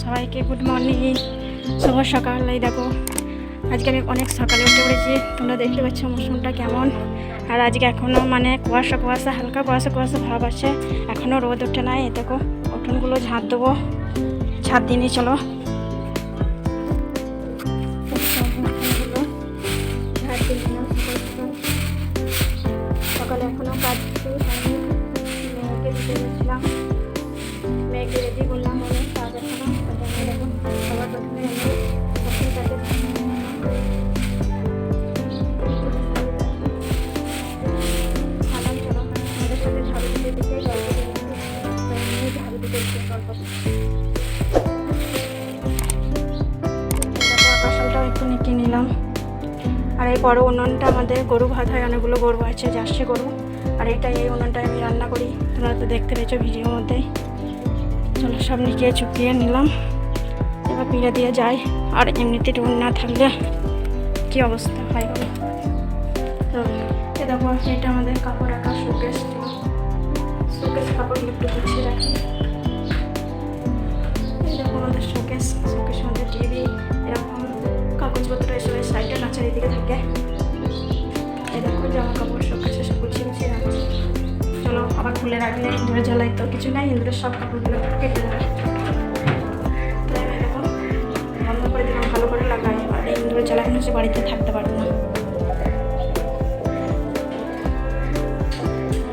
সবাইকে good morning, শুভ সকাল। এই দেখো, আজকে আমি অনেক সকালে উঠে পড়েছি। তোমরা দেখতে পাচ্ছ মৌসুমটা কেমন। আর আজকে এখনও মানে কুয়াশা কুয়াশা, হালকা কুয়াশা কুয়াশা ভাব আছে। এখনও রোদ ওঠে নাই। এই দেখো, উঠোনগুলো ঝাঁট দেবো। ঝাঁট দিয়ে নিয়ে চলো। সকালে এখনও কাজ বড় উনুনটা আমাদের গরু ভাত হয়, অনেকগুলো গরু আছে, জার্সি গরু। আর এটা এই উনুনটায় আমি রান্না করি। তোমরা তো দেখতে পেয়েছ ভিডিওর মধ্যে। চলো সব নিকিয়ে চুকিয়ে নিলাম। এবার পিড়ে দিয়ে যাই। আর এমনিতে টুন না থাকলে কি অবস্থা হয় বলো? তো দেখো এটা আমাদের কাপড় রাখা শোকেস শোকেস কাপড়গুলো একটু গুছিয়ে রাখি। দেখো জামা কাপড় শোকেসে সব গুছিয়ে গুছিয়ে রাখছি। চলো, আবার খুলে রাখলে ইন্দুরে জ্বালাই তো কিছু নাই ইন্দুরের সব কাপড়গুলো কেটে দেবে বন্ধ করে দিলাম, ভালো করে লাগাই। আর এই ইন্দুরে জ্বালাই হচ্ছে বাড়িতে থাকতে পারব না।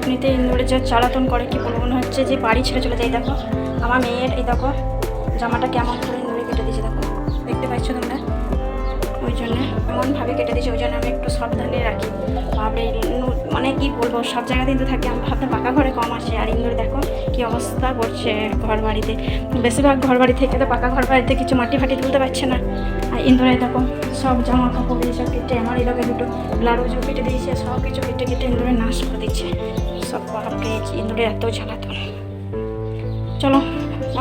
এমনিতে ইন্দুরে যে চালাতন করে, কি বলব, মনে হচ্ছে যে বাড়ি ছেড়ে চলে যায় দেখো, আমার মেয়ের, এই দেখো, জামাটা কেমন করে ইন্দুরে কেটে দিয়েছে, দেখো। দেখতে পাচ্ছ তোমরা? ওই জন্য এমনভাবে কেটে দিয়েছে, ওই জন্য আমি একটু সাবধানে রাখি। মানে কি বলব, সব জায়গাতে ইন্দুর থাকে আমি ভাবতে পাকা ঘরে কম আসে। আর ইন্দুর দেখো কি অবস্থা করছে ঘর বাড়িতে বেশিরভাগ ঘর বাড়ি থেকে তো পাকা ঘর বাড়িতে কিছু মাটি ফাটি তুলতে পারছে না। আর ইন্দুরে দেখো সব জামা কাপড় এইসব কেটে, আমার এলাকায় দুটো ব্লাউজও কেটে দিয়েছে, সব কিছু কেটে কেটে ইন্দুরে নাশ করে দিচ্ছে। সব বাপকে ইন্দুরে এত জ্বালাতন। চলো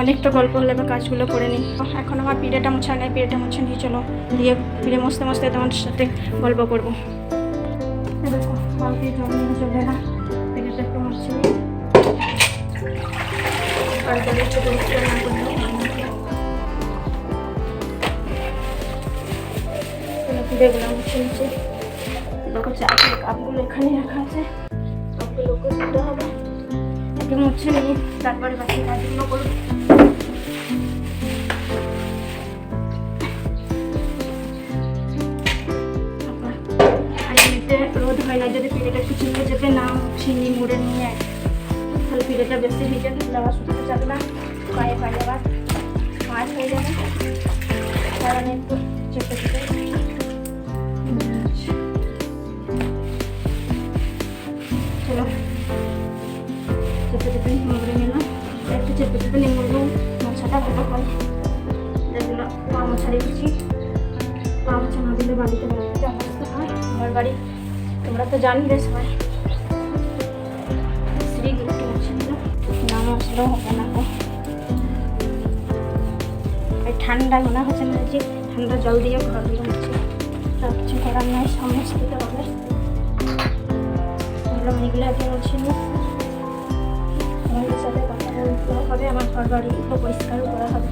অনেক তো গল্প হলে, এবার কাজগুলো করে নিই। এখন আমার পিড়েটা মোছা নেই পিড়েটা মুছে নিয়ে চলো, দিয়ে পিড়ে মস্তে মস্তে তোমার সাথে গল্প করব। বালতি জল নিয়ে চলে না। পিড়েটা একটু মুছে নিই আর জলে একটু পরিষ্কার না করলেও চলো পিড়েগুলো মুছে নিচ্ছে দেখো চাপের কাপগুলো এখানে রাখা আছে। কাপগুলোকে ধুতে হবে। আগে মুছে নিই তারপরে বাকি কাজগুলো করব। হয় না, যদি পিঠেটা একটু চুপে যেতে না চিনি মুড়ে নিয়ে, তাহলে পিঠেটা বেশি ভিজে থাকলে আবার যাবে না পায়ে পায়ে আবার মাছ হয়ে যাবে। কারণ একটু চেপে চেপে। চলো, চেপে চেপে মুড়ে নিলাম। একটু চেপে চেপে নিমুড়লেও মশাটা ভালো হয় যেগুলো পা মশা রেখেছি। পা মশা না দিলে বাড়িতে আমার বাড়ি তোমরা তো জানবে সবাই। শ্রী একটু মুছে নিল না মশলেও হবে না গো। এই ঠান্ডা মনে হচ্ছে না যে ঠান্ডা জল দিয়ে ঘরগুলো মুছে সব কিছু করার নাই সমস্ত হবে। হবে, আমার ঘর বাড়ি পরিষ্কারও করা হবে।